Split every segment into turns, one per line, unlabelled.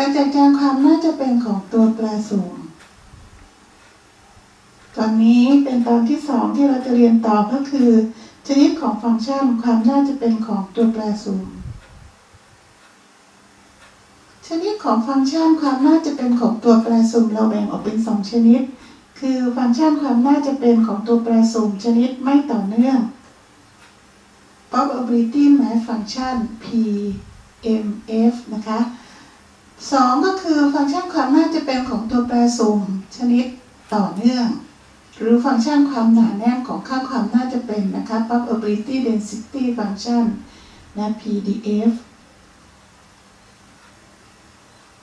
การจัดการความน่าจะเป็นของตัวแปรสูง ตอนนี้เป็นตอนที่สองที่เราจะเรียนต่อก็คือ ชนิดของฟังก์ชันความน่าจะเป็นของตัวแปรสูง ชนิดของฟังก์ชันความน่าจะเป็นของตัวแปรสุ่มเราแบ่งออกเป็นสองชนิด คือฟังก์ชันความน่าจะเป็นของตัวแปรสุ่มชนิดไม่ต่อเนื่อง probability match function PMF นะคะ สองก็คือฟังก์ชันความน่าจะเป็นของตัวแปรสุ่มชนิดต่อเนื่อง หรือฟังก์ชันความหนาแน่นของค่าความน่าจะเป็นนะคะ probability density function นะ PDF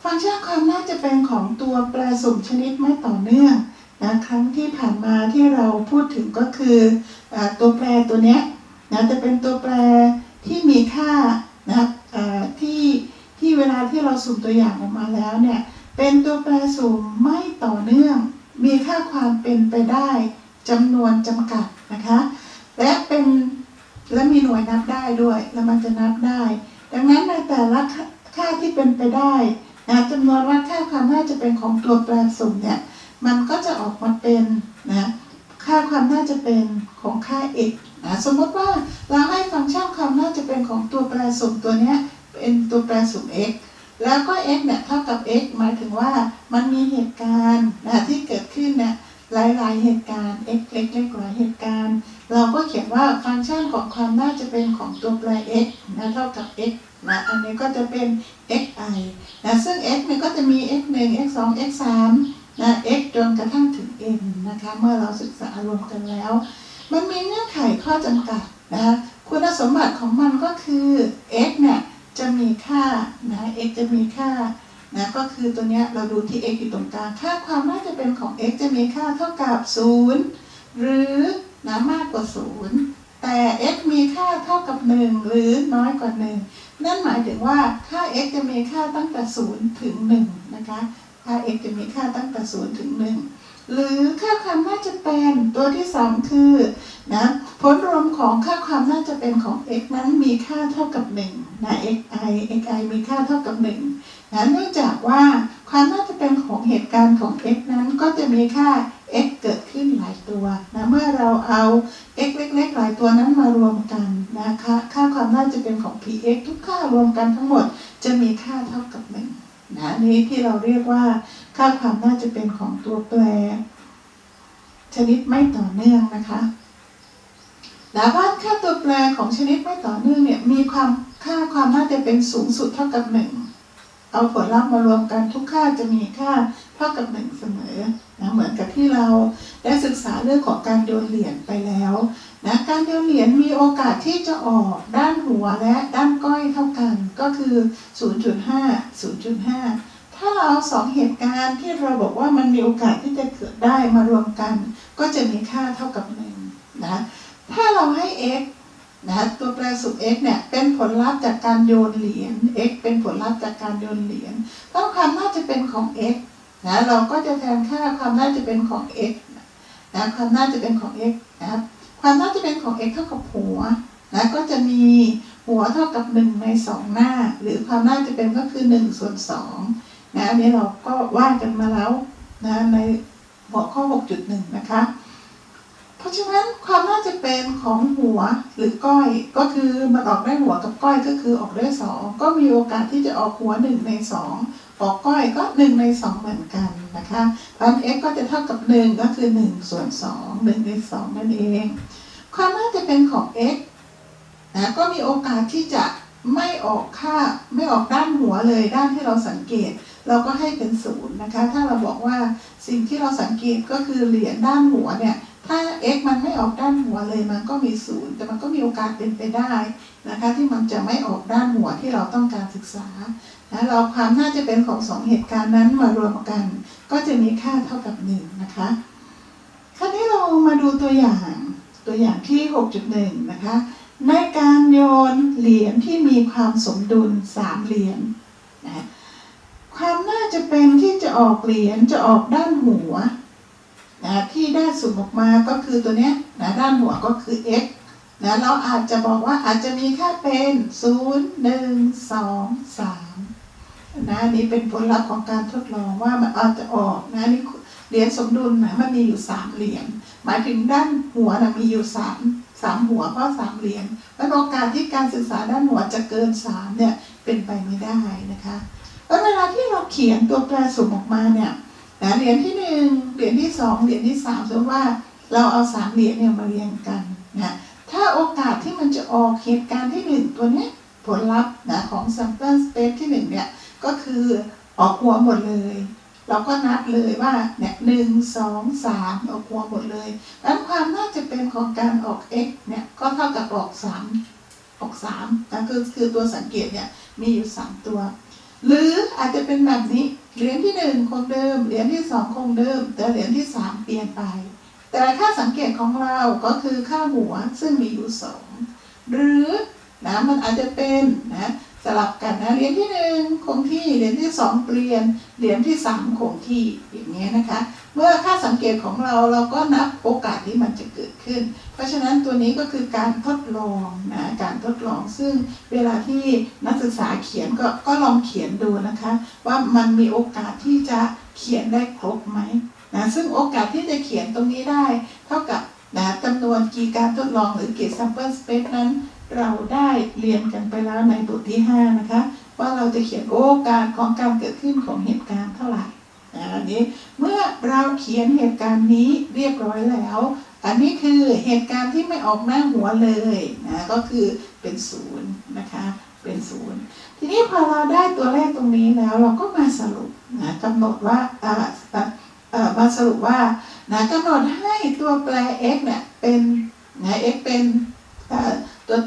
ฟังก์ชันความน่าจะเป็นของตัวแปรสุ่มชนิดไม่ต่อเนื่องนะครั้งที่ผ่านมาที่เราพูดถึงก็คืออตัวแปรตัวเนี้ยนะจะเป็นตัวแปรที่มีค่านะที่ เวลาที่เราสุ่มตัวอย่างออกมาแล้วเนี่ย เป็นตัวแปรสุ่มไม่ต่อเนื่อง มีค่าความเป็นไปได้จำนวนจำกัดนะคะ และเป็นและมีหน่วยนับได้ด้วย แล้วมันจะนับได้ ดังนั้นในแต่ละค่าที่เป็นไปได้นะจำนวนว่าค่าความน่าจะเป็นของตัวแปรสุ่มเนี่ยมันก็จะออกมาเป็นนะค่าความน่าจะเป็นของค่า x นะสมมติว่าเราให้ฟังก์ชันความน่าจะเป็นของตัวแปรสุ่มตัวเนี้ย เป็นตัวแปรสุ่ม x แล้วก็ x เนี่ยเท่ากับ x หมายถึงว่ามันมีเหตุการณ์นะที่เกิดขึ้นเนี่ยหลาย ๆ เหตุการณ์ x เล็กๆหลาเหตุการณ์ เราก็เขียนว่าฟังก์ชันของความน่าจะเป็นของตัวแปร x นะเท่ากับ x นะอันนี้ก็จะเป็น xi นะซึ่ง x เนี่ยก็จะมี x 1 x 2 x 3นะ x จนกระทั่งถึง n นะคะเมื่อเราศึกษารวมกันแล้ว มันมีเงื่อนไขข้อจำกัดนะคะคุณสมบัติของมันก็คือ x เนี่ย จะมีค่านะ x จะมีค่านะก็คือตัวเนี้ยเราดูที่ x อยู่ตรงกลาง ค่าความน่าจะเป็นของ x จะมีค่าเท่ากับ 0 หรือนะมากกว่า 0 แต่ x มีค่าเท่ากับ 1 หรือน้อยกว่า 1 นั่นหมายถึงว่าค่า x จะมีค่าตั้งแต่ 0 ถึง 1 นะคะ ค่า x จะมีค่าตั้งแต่ 0 ถึง 1 หรือค่าความน่าจะเป็นตัวที่ 2 คือนะผลรวมของค่าความน่าจะเป็นของ x นั้นมีค่าเท่ากับ1นะ xi xi มีค่าเท่ากับ1นะเนื่องจากว่าความน่าจะเป็นของเหตุการณ์ของ x นั้นก็จะมีค่า x เกิดขึ้นหลายตัวนะเมื่อเราเอา x เล็กๆหลายตัวนั้นมารวมกันนะคะค่าความน่าจะเป็นของ px ทุกค่ารวมกันทั้งหมดจะมีค่าเท่ากับ1นะนี้ที่เราเรียกว่า ค่าความน่าจะเป็นของตัวแปร ชนิดไม่ต่อเนื่องนะคะแล้วว่าค่าตัวแปรของชนิดไม่ต่อเนื่องเนี่ยมีความค่าความน่าจะเป็นสูงสุดเท่ากับหนึ่งเอาผลลัพธ์มารวมกันทุกค่าจะมีค่าเท่ากับหนึ่งเสมอนะเหมือนกับที่เราได้ศึกษาเรื่องของการโยนเหรียญไปแล้วนะการโยนเหรียญมีโอกาสที่จะออกด้านหัวและด้านก้อยเท่ากันก็คือ 0.5 0.5 ถ้าเราเอาสองเหตุการณ์ที่เราบอกว่ามันมีโอกาสที่จะเกิดได้มารวมกัน ก็จะมีค่าเท่ากับหนึ่งนะถ้าเราให้ x นะตัวแปรสูตร x เนี่ยเป็นผลลัพธ์จากการโยนเหรียญ x เป็นผลลัพธ์จากการโยนเหรียญต้องความน่าจะเป็นของ x นะเราก็จะแทนค่าความน่าจะเป็นของ x นะความน่าจะเป็นของ x นะครับความน่าจะเป็นของ x เท่ากับหัวนะก็จะมีหัวเท่ากับ 1 ใน 2 หน้า หรือความน่าจะเป็นก็คือ1ส่วน2 นะอันนี้เราก็ว่ากันมาแล้วนะในหัวข้อ 6.1 นะคะ เพราะฉะนั้นความน่าจะเป็นของหัวหรือก้อยก็คือมันออกได้หัวกับก้อยก็คือออกได้สองก็มีโอกาสที่จะออกหัวหนึ่งในสองออกก้อยก็หนึ่งในสองเหมือนกันนะคะเพราะนั้น x ก็จะเท่ากับหนึ่งก็คือหนึ่งส่วนสองหนึ่งในสองนั่นเอง ความน่าจะเป็นของ x นะก็มีโอกาสที่จะไม่ออกค่าไม่ออกด้านหัวเลยด้านที่เราสังเกต เราก็ให้เป็นศูนย์นะคะ ถ้าเราบอกว่าสิ่งที่เราสังเกตก็คือเหรียญด้านหัวเนี่ย ถ้า x มันไม่ออกด้านหัวเลยมันก็มีศูนย์แต่มันก็มีโอกาสเป็นไปได้นะคะ ที่มันจะไม่ออกด้านหัวที่เราต้องการศึกษานะเราความน่าจะเป็นของสองเหตุการณ์นั้นมารวมกัน ก็จะมีค่าเท่ากับหนึ่งนะคะคราวนี้เรามาดูตัวอย่างตัวอย่างที่ 6.1 นะคะ ในการโยนเหรียญที่มีความสมดุล3เหรียญนะ ความน่าจะเป็นที่จะออกเหรียญจะออกด้านหัวนะที่ได้สุ่มออกมาก็คือตัวเนี้ยนะด้านหัวก็คือ x นะเราอาจจะบอกว่าอาจจะมีค่าเป็น 0 1 2 3นะอันนี้เป็นผลลัพธ์ของการทดลองว่ามันอาจจะออกนะนี่เหรียญสมดุลนะมันมีอยู่สามเหรียญหมายถึงด้านหัวนะมีอยู่สามสามหัวเพราะสามเหรียญแล้วโอกาสที่การศึกษาด้านหัวจะเกินสามเนี่ยเป็นไปไม่ได้นะคะ แล้วเวลาที่เราเขียนตัวแปรสุ่มออกมาเนี่ยนะเหรียญที่หนึ่งเหรียญที่สองเหรียญที่สามสมมติว่าเราเอาสามเหรียญเนี่ยมาเรียงกันนะถ้าโอกาสที่มันจะออกเหตุการณ์ที่หนึ่งตัวนี้ผลลัพธ์นะของ sample space ที่หนึ่งเนี่ยก็คือออกหัวหมดเลย เราก็นับเลยว่าเนี่ยหนึ่งสองสามออกหัวหมดเลยแล้วความน่าจะเป็นของการออก x เนี่ยก็เท่ากับออกสามออกสามนะคือคือตัวสังเกตเนี่ยมีอยู่สามตัว หรืออาจจะเป็นแบบนี้เหรียญที่หนึ่งคงเดิมเหรียญที่สองคงเดิม แต่เหรียญที่สามเปลี่ยนไป แต่ค่าสังเกตของเราก็คือค่าหัวซึ่งมีอยู่สองหรือนะมันอาจจะเป็นนะ สลับกันนะเหรียญที่หนึ่งคงที่เหรียญที่สองเปลี่ยนเหรียญที่สามคงที่อย่างนี้ยนะคะ เมื่อค่าสังเกตของเราเราก็นับโอกาสที่มันจะเกิดขึ้น เพราะฉะนั้นตัวนี้ก็คือการทดลองนะการทดลองซึ่งเวลาที่นักศึกษาเขียนก็ก็ลองเขียนดูนะคะ ว่ามันมีโอกาสที่จะเขียนได้ครบไหมนะซึ่งโอกาสที่จะเขียนตรงนี้ได้ เท่ากับนะจำนวนกี่การทดลองหรือกี่ sample space นั้น เราได้เรียนกันไปแล้วในบทที่ 5 นะคะ ว่าเราจะเขียนโอกาสของการเกิดขึ้นของเหตุการณ์เท่าไหร่อันนี้เมื่อเราเขียนเหตุการณ์นี้เรียบร้อยแล้ว อันนี้คือเหตุการณ์ที่ไม่ออกหน้าหัวเลยนะก็คือเป็นศูนย์นะคะเป็นศูนย์ทีนี้พอเราได้ตัวเลขตรงนี้แล้วเราก็มาสรุปนะกำหนดว่ามาสรุปว่านะกำหนดให้ตัวแปร x เนี่ยเป็นนะ x เป็นตัว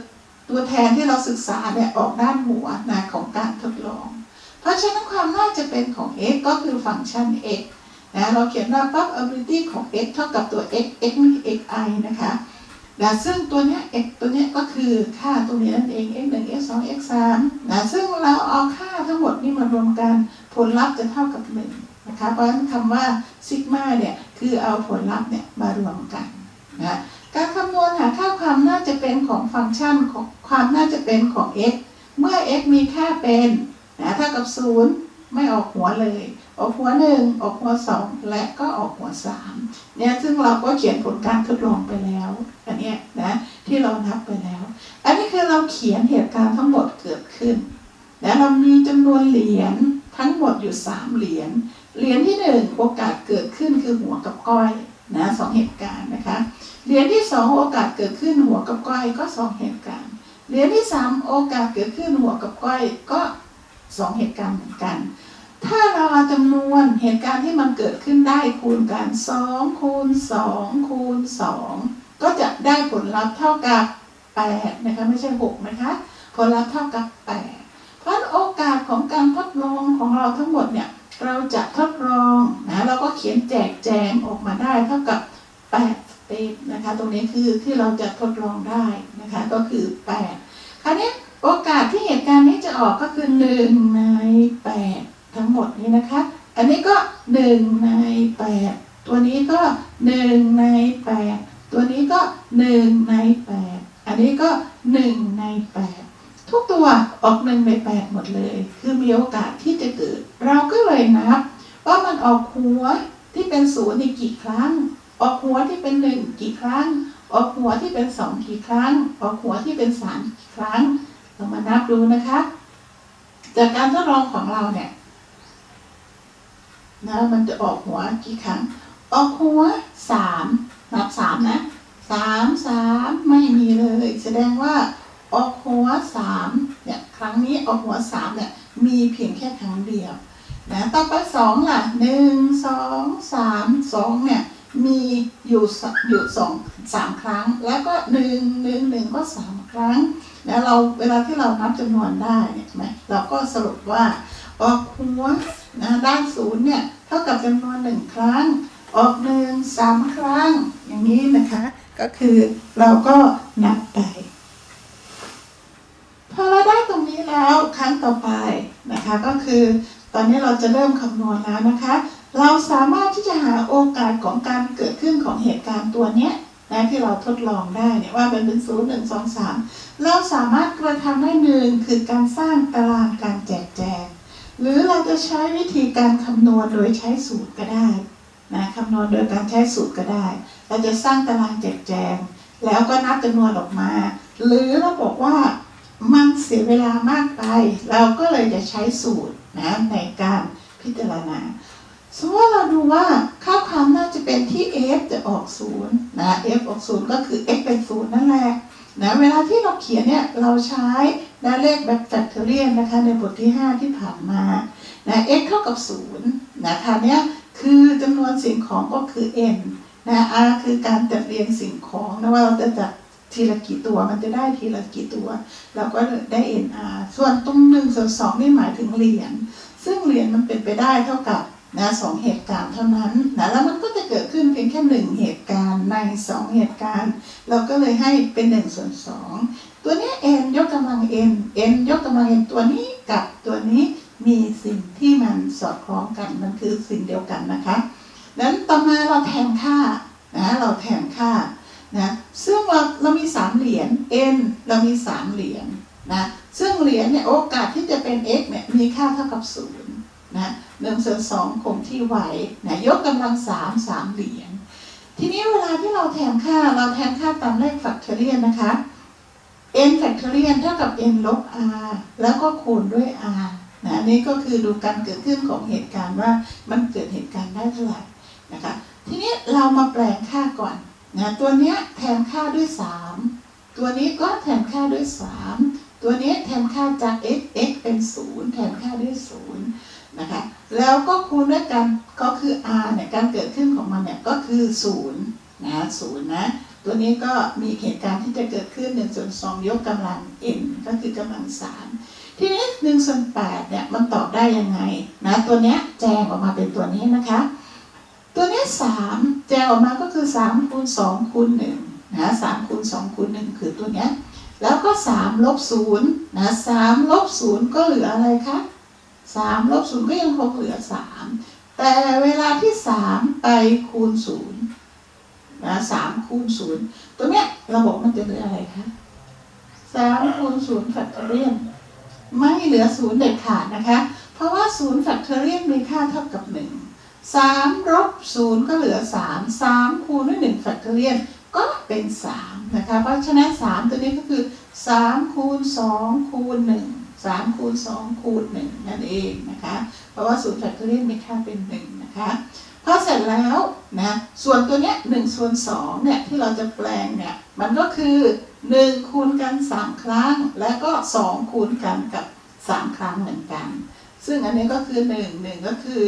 ตัวแทนที่เราศึกษาเนี่ยออกด้านหัวนะของการทดลอง เพราะฉะนั้นความน่าจะเป็นของ x ก็คือฟังก์ชัน x นะเราเขียนว่า probability ของ x เท่ากับตัว x x นี่ xi นะคะนะซึ่งตัวเนี้ย x ตัวเนี้ยก็คือค่าตัวนี้นั่นเอง x 1 x 2 x 3นะซึ่งเราเอาค่าทั้งหมดนี่มารวมกันผลลัพธ์จะเท่ากับ1นะคะเพราะฉะนั้นคำว่าซิกมาเนี่ยคือเอาผลลัพธ์เนี่ยมารวมกันนะ การคำนวณหาค่าความน่าจะเป็นของฟังก์ชันของความน่าจะเป็นของ x เมื่อ x มีค่าเป็นนะเท่ากับ 0 ไม่ออกหัวเลย ออกหัวหนึ่งออกหัวสองและก็ออกหัวสามเนี่ยซึ่งเราก็เขียนผลการทดลองไปแล้ว อันเนี้ยนะที่เรานับไปแล้ว อันนี้คือเราเขียนเหตุการณ์ทั้งหมดเกิดขึ้นและเรามีจำนวนเหรียญทั้งหมดอยู่สามเหรียญ เหรียญที่หนึ่งโอกาสเกิดขึ้นคือหัวกับก้อยนะสองเหตุการณ์นะคะ เหรียญที่สองโอกาสเกิดขึ้นหัวกับก้อยก็สองเหตุการณ์ เหรียญที่สามโอกาสเกิดขึ้นหัวกับก้อยก็สองเหตุการณ์เหมือนกัน ถ้าเราเอาจำนวนเหตุการณ์ที่มันเกิดขึ้นได้คูณกันสองคูณสองคูณสองก็จะได้ผลลัพธ์เท่ากับแปดนะคะไม่ใช่หกนะคะผลลัพธ์เท่ากับแปดเพราะโอกาสของการทดลองของเราทั้งหมดเนี่ยเราจะทดลองนะเราก็เขียนแจกแจงออกมาได้เท่ากับแปด เตนะคะ ตรงนี้คือที่เราจะทดลองได้นะคะ ก็คือแปดคราวนี้โอกาสที่เหตุการณ์นี้จะออกก็คือหนึ่งในแปดทั้งหมดนี้นะคะ อันนี้ก็หนึ่งในแปดตัวนี้ก็หนึ่งในแปดตัวนี้ก็หนึ่งในแปดอันนี้ก็หนึ่งในแปดทุกตัวออกหนึ่งในแปดหมดเลย คือมีโอกาสที่จะเกิด เราก็เลยนับว่ามันออกหัวที่เป็นศูนย์ในกี่ครั้ง ออกหัวที่เป็นหนึ่งกี่ครั้ง ออกหัวที่เป็นสองกี่ครั้ง ออกหัวที่เป็นสามกี่ครั้งเรามานับดูนะคะ จากการทดลองของเราเนี่ยนะมันจะออกหัวกี่ครั้ง ออกหัวสามนับสามนะสามสามไม่มีเลย แสดงว่าออกหัวสามเนี่ยครั้งนี้ออกหัวสามเนี่ยมีเพียงแค่ครั้งเดียวนะต่อไปสองล่ะหนึ่งสองสามสองเนี่ย มีอยู่อยู่สองสามครั้ง แล้วก็หนึ่งหนึ่งหนึ่งก็สามครั้ง แล้วเราเวลาที่เรานับจำนวนได้เนี่ยใช่ไหมเราก็สรุปว่าออกหัวนะด้านศูนย์เนี่ยเท่ากับจำนวนหนึ่งครั้ง ออกหนึ่งสามครั้ง อย่างนี้นะคะ ก็คือเราก็นับไปพอเราได้ตรงนี้แล้วครั้งต่อไปนะคะ ก็คือตอนนี้เราจะเริ่มคำนวณแล้วนะคะ เราสามารถที่จะหาโอกาสของการเกิดขึ้นของเหตุการณ์ตัวเนี้ยนะที่เราทดลองได้เนี่ยว่ามันเป็นศูนย์หนึ่งสองสามเราสามารถกระทำได้หนึ่งคือการสร้างตารางการแจกแจง หรือเราจะใช้วิธีการคำนวณโดยใช้สูตรก็ได้นะคำนวณโดยการใช้สูตรก็ได้ เราจะสร้างตารางแจกแจง แล้วก็นับจำนวนออกมา หรือเราบอกว่ามันเสียเวลามากไป เราก็เลยจะใช้สูตรนะในการพิจารณา สมมติว่าเราดูว่าค่าความน่าจะเป็นที่ f จะออกศูนย์นะ f ออกศูนย์ก็คือ x เป็นศูนย์นั่นแหละนะเวลาที่เราเขียนเนี่ยเราใช้นะเลขแบบแฟกเทอเรียนนะคะในบทที่ 5 ที่ผ่านมานะ x เท่ากับ0นะคะเนี่ยคือจำนวนสิ่งของก็คือ n นะ r คือการจัดเรียงสิ่งของนะว่าเราจะจัดทีละกี่ตัวมันจะได้ทีละกี่ตัวเราก็ได้ nr ส่วนตรงหนึ่งส่วนสองนี่หมายถึงเหรียญซึ่งเหรียญมันเป็นไปได้เท่ากับ นะสองเหตุการณ์เท่านั้นนะแล้วมันก็จะเกิดขึ้นเพียงแค่หนึ่งเหตุการณ์ในสองเหตุการณ์ เราก็เลยให้เป็นหนึ่งส่วนสองตัวนี้ย n ยกกำลัง n n ยกกำลัง n ตัวนี้กับตัวนี้มีสิ่งที่มันสอดคล้องกันมันคือสิ่งเดียวกันนะคะนั้นต่อมาเราแทนค่านะเราแทนค่านะซึ่งเราเรามีสามเหรียญ n เรามีสามเหรียญนะซึ่งเหรียญเนี่ยโอกาสที่จะเป็น x เนี่ยมีค่าเท่ากับศูนย์นะ หนึ่งส่วนสองคงที่ไหวนะยกกำลังสามสามเหรียญทีนี้เวลาที่เราแทนค่าเราแทนค่าตามเลขแฟกทอเรียนนะคะ n แฟกทอเรียนเท่ากับ n ลบ r แล้วก็คูณด้วย r นะอันนี้ก็คือดูการเกิดขึ้นของเหตุการณ์ว่ามันเกิดเหตุการณ์ได้เท่าไหร่นะคะ ทีนี้เรามาแปลงค่าก่อนนะตัวเนี้ยแทนค่าด้วย 3 ตัวนี้ก็แทนค่าด้วย 3 ตัวนี้แทนค่าจาก x x เป็น 0 แทนค่าด้วย 0 นะคะ แล้วก็คูณด้วยกันก็คือ r เนี่ยการเกิดขึ้นของมันเนี่ยก็คือ0นะ0นะตัวนี้ก็มีเหตุการณ์ที่จะเกิดขึ้น1ส่วน2ยกกำลัง n ก็คือกำลัง 3 ทีนี้1ส่วน8เนี่ยมันตอบได้ยังไงนะตัวเนี้ยแจงออกมาเป็นตัวนี้นะคะ ตัวนี้ 3 แจงออกมาก็คือ3คูณ2คูณ1นะ3คูณ2คูณ1คือตัวเนี้ยแล้วก็3ลบ0นะ3ลบ0ก็เหลืออะไรคะ 3ลบ0ก็ยังคงเหลือ3แต่เวลาที่3ไปคูณ0นย์นะ3คูณ0ตัวเนี้ยระบบมันจะเหลืออะไรคะ3คูณ0แฟกเทอเรียนไม่เหลือศูนย์เด็ดขาดนะคะ เพราะว่าศูนย์แฟกเทอเรียนมีค่าเท่ากับ1 3ลบ0ก็เหลือ3 3คูณด้วย1แฟกเทอเรียนก็เป็น3นะคะ เพราะฉะนั้น3ตัวนี้ก็คือ3คูณ2คูณ1 3คูณ2คูณ1นั่นเองนะคะ เพราะว่าศูนย์แฟกเทอเรียนมีค่าเป็น1นะคะพอเสร็จแล้วนะส่วนตัวเนี้ย1ส่วน2เนี่ยที่เราจะแปลงเนี่ยมันก็คือ1คูณกัน 3 ครั้ง และก็ 2 คูณกันกับ 3 ครั้งเหมือนกัน ซึ่งอันนี้ก็คือ1 1ก็คือ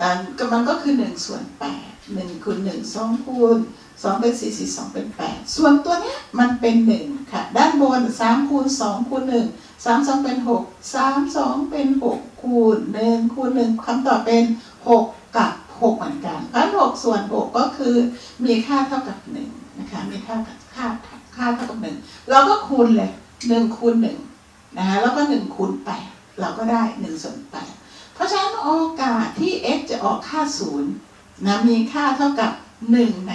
อ่าก็มันก็คือ1ส่วน8 1คูณ1 2คูณ2เป็น4 4 2เป็น 8 ส่วนตัวเนี้ยมันเป็น 1 ค่ะ ด้านบน 3 คูณ 2 คูณ 1 3 2เป็น6 3 2เป็น6คูณ1คูณ1คำตอบเป็น6กับ6เหมือนกันเพราะ6ส่วน6ก็คือมีค่าเท่ากับ1นะคะมีค่าค่าค่าเท่ากับ1เราก็คูณเลย1คูณ1นะคะแล้วก็1คูณ8เราก็ได้1ส่วน8เพราะฉะนั้นโอกาสที่ x จะออกค่า0นะมีค่าเท่ากับ1ใน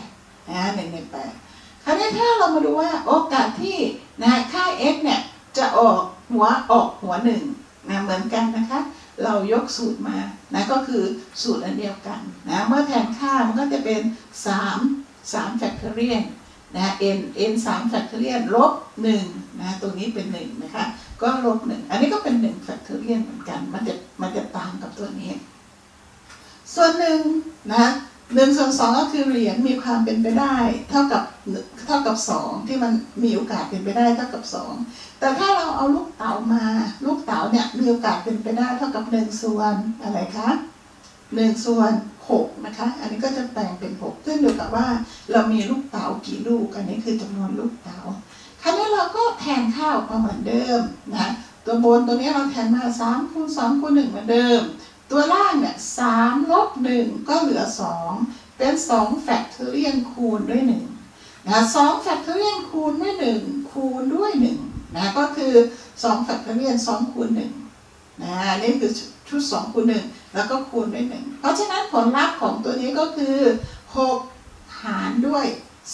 8นะ1ใน8คราวนี้ถ้าเรามาดูว่าโอกาสที่นะค่า x เนี่ย จะออกหัวออกหัวหนึ่งนะเหมือนกันนะคะ เรายกสูตรมานะก็คือสูตรอันเดียวกันนะเมื่อแทนค่ามันก็จะเป็น 3 3 factorial นะ n n 3 factorial ลบ1นะตรงนี้เป็น1นะคะก็ลบ1อันนี้ก็เป็น1 factorial เหมือนกัน มันจะมันจะตามกับตัวนี้ ส่วนหนึ่งนะ หนึ่งส่วนสองก็คือเหรียญมีความเป็นไปได้ เท่ากับเท่ากับสองที่มันมีโอกาสเป็นไปได้เท่ากับสองแต่ถ้าเราเอาลูกเต๋ามา ลูกเต๋าเนี่ยมีโอกาสเป็นไปได้เท่ากับหนึ่งส่วนอะไรคะหนึ่งส่วนหกนะคะ อันนี้ก็จะแปลงเป็นหกขึ้นอยู่กับว่า เรามีลูกเต๋ากี่ลูกอันนี้คือจำนวนลูกเต๋าคราวนี้เราก็แทนค่าออกมาเหมือนเดิมนะตัวบนตัวนี้เราแทนมาสามคูณสองคูณหนึ่งเหมือนเดิม ตัวล่างเนี่ยสามลบหนึ่งก็เหลือสองเป็นสองแฟกเทอเรียนคูณด้วยหนึ่งนะสองแฟกเทอเรียนคูณด้วยหนึ่งคูณด้วยหนึ่งนะก็คือสองแฟกเทอเรียนสองคูณหนึ่งนะนี่คือชุดสองคูณหนึ่งแล้วก็คูณด้วยหนึ่งเพราะฉะนั้นผลลัพธ์ของตัวนี้ก็คือหกหารด้วย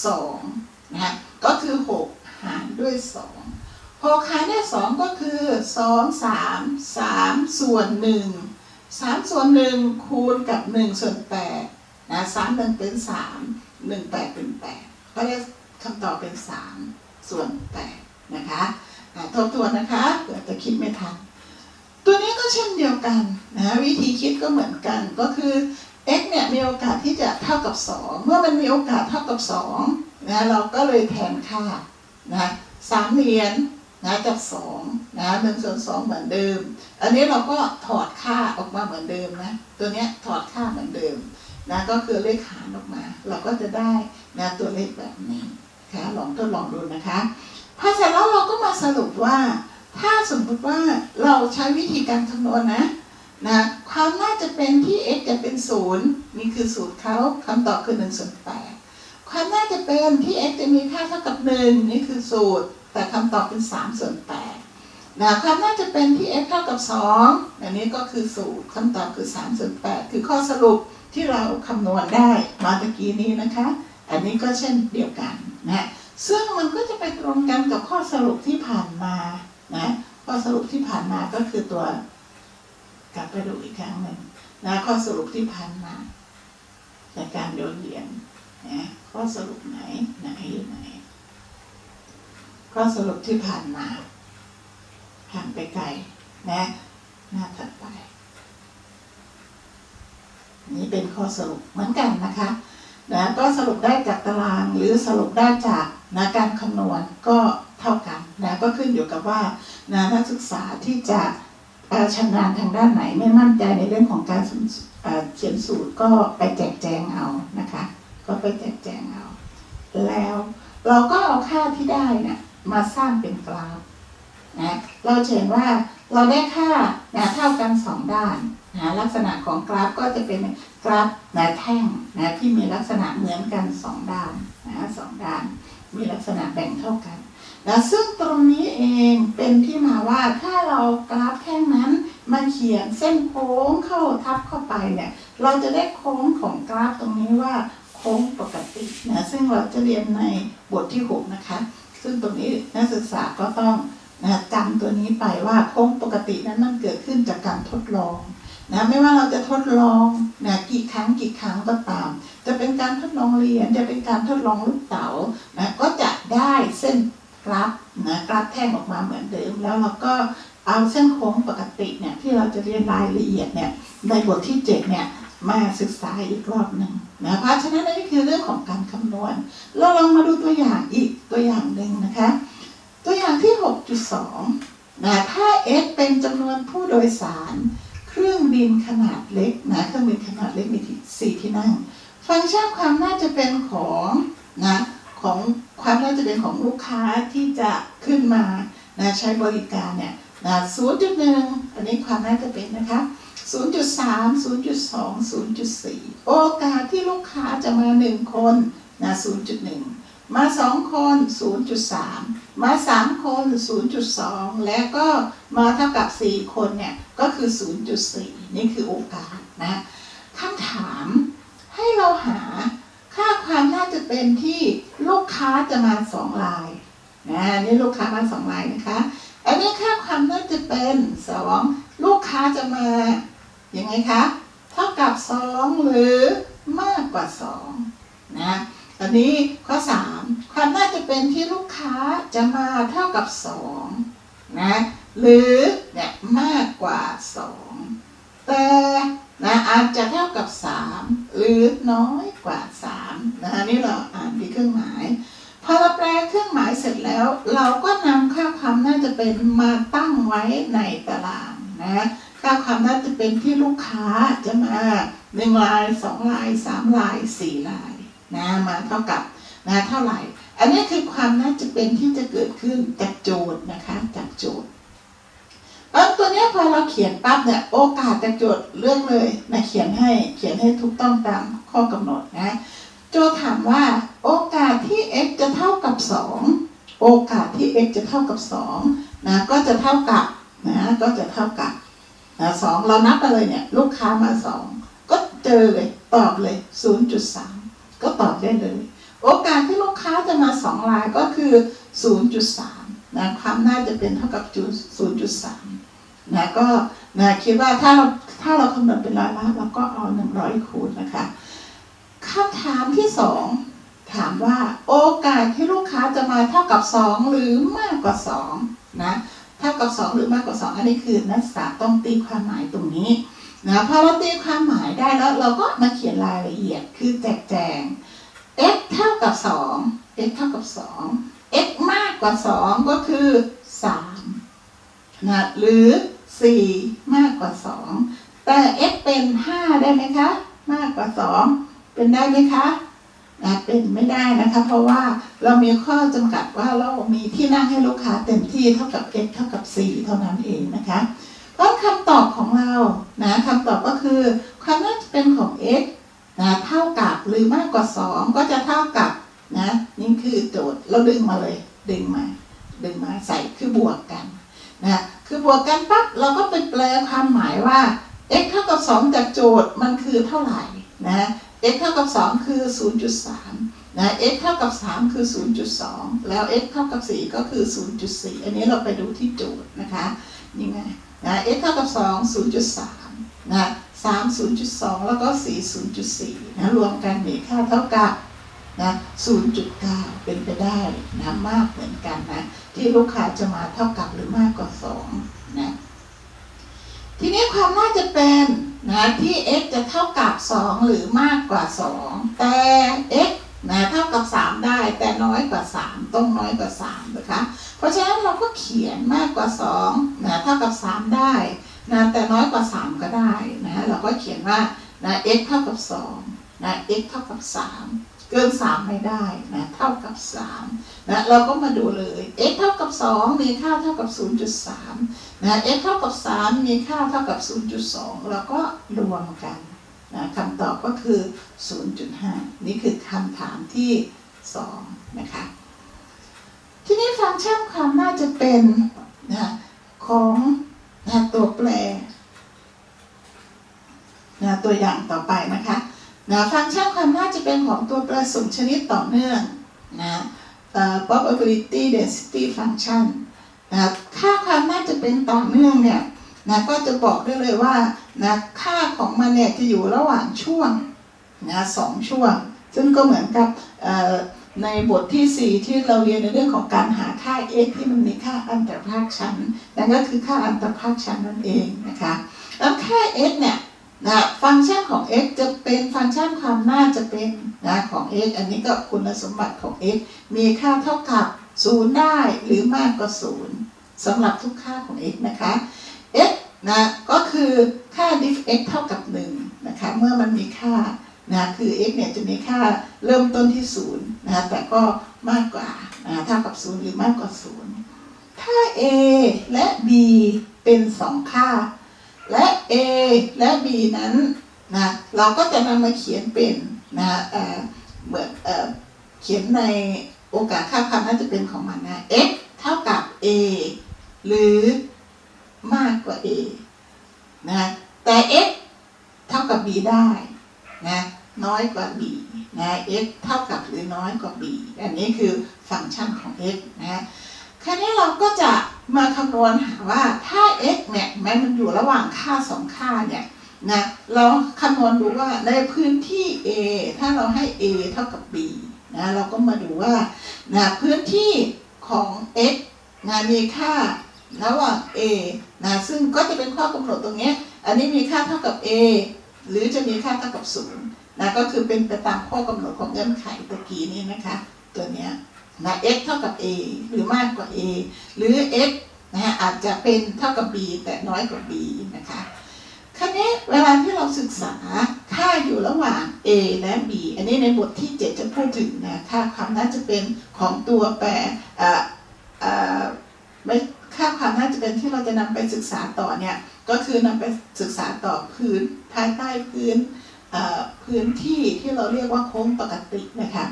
สองนะก็คือหกหารด้วยสองหหกหารด้วยสองก็คือสองสามสามส่วนหนึ่ง สามส่วนหนึ่งคูณกับหนึ่งส่วนแปดนะสามหนึ่งเป็นสามหนึ่งแปดเป็นแปดก็ได้คำตอบเป็นสามส่วนแปดนะคะอะทบทวนนะคะเผื่อจะคิดไม่ทัน ตัวนี้ก็เช่นเดียวกันนะวิธีคิดก็เหมือนกันก็คือ x เนี่ยมีโอกาสที่จะเท่ากับ 2 เมื่อมันมีโอกาสเท่ากับ2นะเราก็เลยแทนค่านะสามเหรียญ นะจาก2นะหนึ่งส่วนสองเหมือนเดิม อันนี้เราก็ถอดค่าออกมาเหมือนเดิมนะ ตัวเนี้ยถอดค่าเหมือนเดิมนะก็คือเลขหารออกมา เราก็จะได้นะตัวเลขแบบนี้ค่ะลองทดลองดูนะคะพอเสร็จแล้วเราก็มาสรุปว่า ถ้าสมมติว่าเราใช้วิธีการคำนวณนะนะความน่าจะเป็นที่ x จะเป็นศูนย์นี่คือสูตรเขาคำตอบคือ1ส่วน8ความน่าจะเป็นที่ x จะมีค่าเท่ากับ1นี่คือสูตร แต่คำตอบเป็น3ส่วน8นะความน่าจะเป็นที่ x เท่ากับ2อันนี้ก็คือสูตรคำตอบคือ3ส่วน8คือข้อสรุปที่เราคำนวณได้มาตะกี้นี้นะคะ อันนี้ก็เช่นเดียวกันนะซึ่งมันก็จะไปตรงกันกับข้อสรุปที่ผ่านมานะข้อสรุปที่ผ่านมาก็คือตัว กลับไปดูอีกครั้งหนึ่งนะข้อสรุปที่ผ่านมาในการโยนเหรียญนะข้อสรุปไหนไหนอยู่ไหน ข้อสรุปที่ผ่านมาผ่านไปไกลนะหน้าถัดไปนี่เป็นข้อสรุปเหมือนกันนะคะนะก็สรุปได้จากตารางหรือสรุปได้จากนะการคำนวณก็เท่ากันนะก็ขึ้นอยู่กับว่านะนักศึกษาที่จะอ่อชำนาญทางด้านไหนไม่มั่นใจในเรื่องของการเขียนสูตรก็ไปแจกแจงเอานะคะ ก็ไปแจกแจงเอา แล้วเราก็เอาค่าที่ได้เนี่ย มาสร้างเป็นกราฟนะเราเห็นว่าเราได้ค่านะเท่ากันสองด้านนะลักษณะของกราฟก็จะเป็นกราฟนะแท่งนะที่มีลักษณะเหมือนกันสองด้านนะสองด้าน มีลักษณะแบ่งเท่ากันนะซึ่งตรงนี้เองเป็นที่มาว่าถ้าเรากราฟแท่งนั้นมาเขียนเส้นโค้งเข้าทับเข้าไปเนี่ย เราจะได้โค้งของกราฟตรงนี้ว่าโค้งปกตินะซึ่งเราจะเรียนในบทที่ 6 นะคะ ซึ่งตรงนี้นักศึกษาก็ต้องนะจำตัวนี้ไปว่าโค้งปกตินั้นมันเกิดขึ้นจากการทดลองนะไม่ว่าเราจะทดลองนะกี่ครั้งกี่ครั้งก็ตาม จะเป็นการทดลองเรียนจะเป็นการทดลองลูกเต๋านะก็จะได้เส้นกราฟนะกราฟแท่งออกมาเหมือนเดิม แล้วเราก็เอาเส้นโค้งปกติเนี่ยที่เราจะเรียนรายละเอียดเนี่ยในบทที่7เนี่ย มาศึกษาอีกรอบหนึ่งนะเพราะฉะนั้นนี่คือเรื่องของการคำนวณ เราลองมาดูตัวอย่างอีกตัวอย่างหนึ่งนะคะ ตัวอย่างที่ 6.2นะถ้า x เป็นจำนวนผู้โดยสาร เครื่องบินขนาดเล็กนะเครื่องบินขนาดเล็กมีสี่ที่นั่ง ฟังก์ชันความน่าจะเป็นของนะของความน่าจะเป็นของลูกค้าที่จะขึ้นมานะใช้บริการเนี่ยนะ0.1 อันนี้ความน่าจะเป็นนะคะ 0.3 0.2 0.4 โอกาสที่ลูกค้าจะมา 1 คนนะ0.1 มา 2 คน 0.3 มา 3 คน 0.2 และก็มาเท่ากับ 4 คนเนี่ย ก็คือ 0.4 นี่คือโอกาสนะคำถามให้เราหาค่าความน่าจะเป็นที่ลูกค้าจะมาสองลายนะนี่ลูกค้ามาสองลายนะคะ อันนี้ค่าความน่าจะเป็นสองลูกค้าจะมา ยังไงคะ เท่ากับสองหรือมากกว่าสองนะอันนี้ข้อสามความน่าจะเป็นที่ลูกค้าจะมาเท่ากับสองนะหรือเนี่ยมากกว่าสองแต่นะอาจจะเท่ากับ 3 หรือน้อยกว่า3นะนี่เราอ่านที่เครื่องหมายพอเราแปลเครื่องหมายเสร็จแล้ว เราก็นำค่าความน่าจะเป็นมาตั้งไว้ในตารางนะ ค่าความน่าจะเป็นที่ลูกค้าจะมาหนึ่งลายสองลายสามลายสี่ลายนะมาเท่ากับนะเท่าไหร่ อันนี้คือความน่าจะเป็นที่จะเกิดขึ้นจากโจทย์นะคะจากโจทย์เออตัวนี้พอเราเขียนปั๊บเนี่ยโอกาสจะโจทย์เรื่องเลยนะเขียนให้เขียนให้ถูกต้องตามข้อกำหนดนะโจทย์ถามว่าโอกาสที่ x จะเท่ากับ 2 โอกาสที่ x จะเท่ากับ2นะก็จะเท่ากับนะก็จะเท่ากับ นะสองเรานับไปเลยเนี่ย ลูกค้ามา2ก็เจอเลยตอบเลย 0.3 ก็ตอบได้เลย โอกาสที่ลูกค้าจะมา2ลายก็คือ 0.3นะความน่าจะเป็นเท่ากับจุด0.3นะก็นะคิดว่าถ้าเราถ้าเราคำนวณเป็นร้อยละเราก็เอา 100 คูณนะคะคำถามที่สองถามว่าโอกาสที่ลูกค้าจะมาเท่ากับ 2 หรือมากกว่า2นะ เท่ากับ2หรือมากกว่า2อันนี้คือนักศึกษาต้องตีความหมายตรงนี้นะพอเราตีความหมายได้แล้วเราก็มาเขียนรายละเอียดคือแจกแจง x เท่ากับ 2 x เท่ากับ 2 x มากกว่า 2 ก็คือ3นะหรือ 4 มากกว่า 2 แต่ x เป็น 5 ได้ไหมคะ มากกว่า 2 เป็นได้ไหมคะ นะเป็นไม่ได้นะคะ เพราะว่าเรามีข้อจำกัดว่าเรามีที่นั่งให้ลูกค้าเต็มที่เท่ากับ x เท่ากับ 4 เท่านั้นเองนะคะเพราะคำตอบของเรานะคำตอบก็คือ ความน่าจะเป็นของ x นะเท่ากับหรือมากกว่า 2 ก็จะเท่ากับนะนี่คือโจทย์เราดึงมาเลย ดึงมา ดึงมาใส่คือบวกกันนะคือบวกกันปั๊บเราก็ไปแปลความหมายว่า x เท่ากับ 2 จากโจทย์มันคือเท่าไหร่นะ x เท่ากับ 2 คือ 0.3 นะ x เท่ากับ 3 คือ 0.2 แล้ว x เท่ากับ 4 ก็คือ 0.4 อันนี้เราไปดูที่โจทย์นะคะนี่ไงนะ x เท่ากับ 2 0.3 นะ 3 0.2 แล้วก็ 4 0.4 นะ รวมกันมีค่าเท่ากับนะ 0.9 เป็นไปได้นะ มากเหมือนกันนะ ที่ลูกค้าจะมาเท่ากับหรือมากกว่า 2 นะ ทีนี้ความน่าจะเป็นนะที่ x จะเท่ากับ 2 หรือมากกว่า 2 แต่ x นะเท่ากับ 3 ได้แต่น้อยกว่า 3 ต้องน้อยกว่า3นะคะเพราะฉะนั้นเราก็เขียนมากกว่า2นะเท่ากับ 3 ได้นะแต่น้อยกว่า 3 ก็ได้นะเราก็เขียนว่านะ x เท่ากับ2นะ x เท่ากับ 3 เกิน3ไม่ได้นะเท่ากับ3นะเราก็มาดูเลย x เท่ากับ2มีค่าเท่ากับ0.3นะ x เท่ากับ3มีค่าเท่ากับ0.2แล้วก็รวมกันนะคำตอบก็คือ 0.5 นี่คือคำถามที่ 2 นะคะ ทีนี้ฟังก์ชันความน่าจะเป็นนะของนะตัวแปรนะตัวอย่างต่อไปนะคะ นะฟังก์ชันความน่าจะเป็นของตัวปรสมชนิดต่อเนื่องนะเอ่อ probability density function นะค่าความน่าจะเป็นต่อเนื่องเนี่ยนะก็จะบอกได้เลยว่านะค่าของมันเนี่ยจะอยู่ระหว่างช่วงนะสองช่วง ซึ่งก็เหมือนกับในบทที่ 4 ที่เราเรียนในเรื่องของการหาค่า x ที่มันมีค่าอันตรภาคชั้นนั่นก็คือค่าอันตรภาคชั้นนั่นเองนะคะแล้วค่า x เนี่ย นะฟังก์ชันของ x จะเป็นฟังก์ชันความน่าจะเป็นนะของ x อันนี้ก็คุณสมบัติของ x มีค่าเท่ากับ 0 ได้หรือมากกว่า 0สำหรับทุกค่าของ x นะคะ x นะก็คือค่า diff x เท่ากับ1นะคะเมื่อมันมีค่านะคือ x เนี่ยจะมีค่าเริ่มต้นที่0นะแต่ก็มากกว่านะเท่ากับ 0 หรือมากกว่า 0 ถ้า a และ b เป็น 2 ค่า และ a และ b นั้นนะเราก็จะนำมาเขียนเป็นนะเออเหมือนเออเขียนในโอกาสค่าควาน่าจะเป็นของมันนะ x เท่ากับ a หรือมากกว่า a นะแต่ x เท่ากับ b ได้นะน้อยกว่า b นะ x เท่ากับหรือน้อยกว่า b อันนี้คือฟังก์ชันของ x นะ คราวนี้เราก็จะมาคำนวณหาว่าถ้า x เนี่ยแม้มันอยู่ระหว่างค่าสองค่าเนี่ยนะเราคำนวณดูว่าในพื้นที่ a ถ้าเราให้ a เท่ากับ b นะเราก็มาดูว่านะพื้นที่ของ x นะมีค่าระหว่าง a นะซึ่งก็จะเป็นข้อกำหนดตรงนี้ อันนี้มีค่าเท่ากับ a หรือจะมีค่าเท่ากับ0นะก็คือเป็นไปตามข้อกำหนดของเงื่อนไขตะกี้นี้นะคะ ตัวเนี้ย นะ x เท่ากับ a หรือมากกว่า a หรือ x นะฮะอาจจะเป็นเท่ากับ b แต่น้อยกว่า b นะคะคราวนี้เวลาที่เราศึกษาค่าอยู่ระหว่าง a และ b อันนี้ในบทที่ 7 จะพูดถึงนะค่าความน่าจะเป็นของตัวแปรไม่ค่าความน่าจะเป็นที่เราจะนำไปศึกษาต่อเนี่ยก็คือนำไปศึกษาต่อพื้นภายใต้พื้นพื้นที่ที่เราเรียกว่าโค้งปกตินะคะ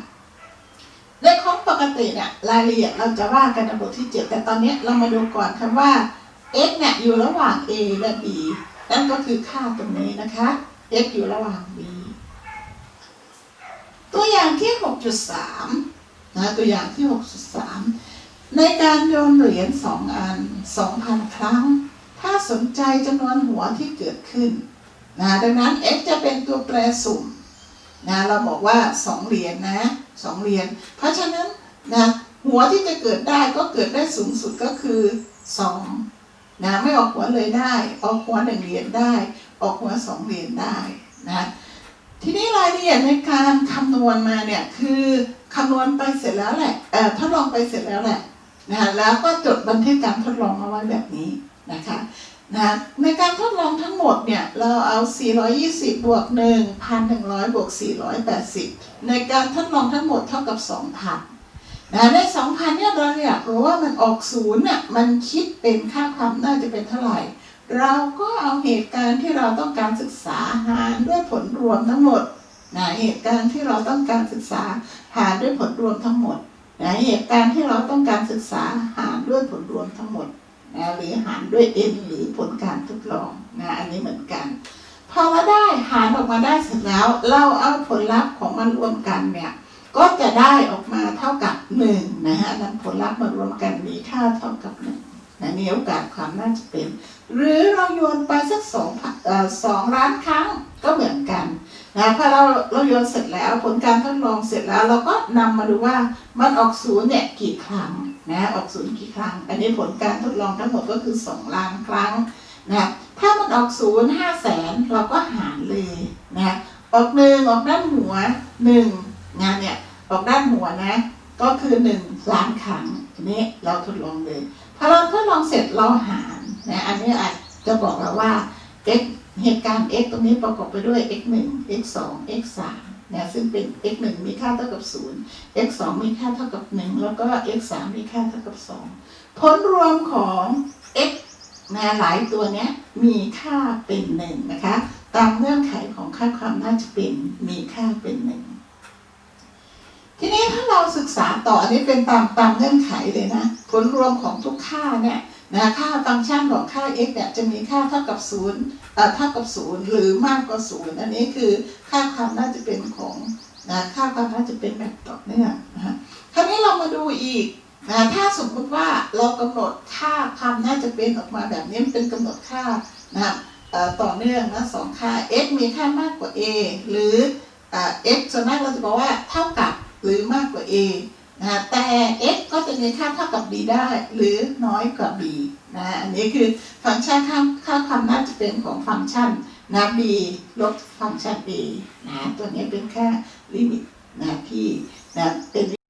ในโค้งปกติเนี่ยรายละเอียดเราจะว่ากันในบทที่ 7 แต่ตอนนี้เรามาดูก่อนคำว่า x เนี่ยอยู่ระหว่าง a และ b นั่นก็คือค่าตรงนี้นะคะ x อยู่ระหว่าง b ตัวอย่างที่ 6.3 นะตัวอย่างที่ 6.3 ในการโยนเหรียญสองอันสองพันครั้ง ถ้าสนใจจำนวนหัวที่เกิดขึ้นนะดังนั้น x จะเป็นตัวแปรสุ่ม นะเราบอกว่าสองเหรียญนะสองเหรียญเพราะฉะนั้นนะหัวที่จะเกิดได้ก็เกิดได้สูงสุดก็คือสองนะไม่ออกหัวเลยได้ ออกหัวหนึ่งเหรียญได้ ออกหัวสองเหรียญได้นะทีนี้รายละเอียดในการคำนวณมาเนี่ยคือคำนวณไปเสร็จแล้วแหละเออทดลองไปเสร็จแล้วแหละนะแล้วก็จดบันทึกการทดลองเอาไว้แบบนี้นะคะ นะในการทดลองทั้งหมดเนี่ยเราเอา 420 บวก1,100 บวก 480 ในการทดลองทั้งหมดเท่ากับ 2,000นะใน 2,000 เนี่ยเราอยากรู้ว่ามันออกศูนย์เนี่ยมันคิดเป็นค่าความน่าจะเป็นเท่าไหร่ เราก็เอาเหตุการณ์ที่เราต้องการศึกษาหารด้วยผลรวมทั้งหมดนะเหตุการณ์ที่เราต้องการศึกษาหารด้วยผลรวมทั้งหมดนะเหตุการณ์ที่เราต้องการศึกษาหารด้วยผลรวมทั้งหมด นะหรือหารด้วย n หรือผลการทดลองนะอันนี้เหมือนกันพอเราได้หารออกมาได้เสร็จแล้ว เราเอาผลลัพธ์ของมันรวมกันเนี่ยก็จะได้ออกมาเท่ากับ1นะฮะนั้นผลลัพธ์มารวมกันมีค่าเท่ากับ1นะนี่โอกาสความน่าจะเป็น หรือเราโยนไปสักสองสองล้านครั้งก็เหมือน นนะพอเราเราโยนเสร็จแล้ว ผลการทดลองเสร็จแล้ว เราก็นำมาดูว่ามันออกศูนย์เนี่ยกี่ครั้งนะออกศูนย์กี่ครั้ง อันนี้ผลการทดลองทั้งหมดก็คือสองล้านครั้งนะถ้ามันออกศูนย์ห้าแสนเราก็หารเลยนะออกหนึ่งออกด้านหัวหนึ่งงานเนี่ยออกด้านหัวนะ ก็คือหนึ่งล้านครั้งอันนี้เราทดลองเลยพอเราทดลองเสร็จเราหารนะอันนี้อาจจะบอกเราว่า x เหตุการณ์ x ตรงนี้ประกอบไปด้วย x 1 x 2 x 3นะซึ่งเป็น x 1มีค่าเท่ากับ 0 x 2มีค่าเท่ากับ 1 แล้วก็ x 3มีค่าเท่ากับ 2 ผลรวมของ x นะหลายตัวเนี้ยมีค่าเป็นหนึ่งนะคะ ตามเงื่อนไขของค่าความน่าจะเป็นมีค่าเป็นหนึ่งทีนี้ถ้าเราศึกษาต่ออันนี้เป็นตามตามเงื่อนไขเลยนะ ผลรวมของทุกค่าเนี่ย นะค่าฟังก์ชันของค่า x เนี่ยจะมีค่าเท่ากับ0เอ่อเท่ากับ 0 หรือมากกว่า 0 อันนี้คือค่าความน่าจะเป็นของนะค่าความน่าจะเป็นแบบต่อเนื่องนะคราวนี้เรามาดูอีกนะถ้าสมมติว่าเรากำหนดค่าความน่าจะเป็นออกมาแบบนี้เป็นกำหนดค่านะต่อเนื่องนะสองค่า x มีค่ามากกว่า a หรืออ x ส่วนมากเราจะบอกว่าเท่ากับหรือมากกว่า a นะแต่ x ก็จะมีค่าเท่ากับ b ได้ หรือน้อยกว่า b นะอันนี้คือฟังก์ชันค่าค่าความน่าจะเป็นของฟังก์ชันนะ b ลบฟังก์ชัน b นะตัวนี้เป็นแค่ลิมิตนะที่นะเป็น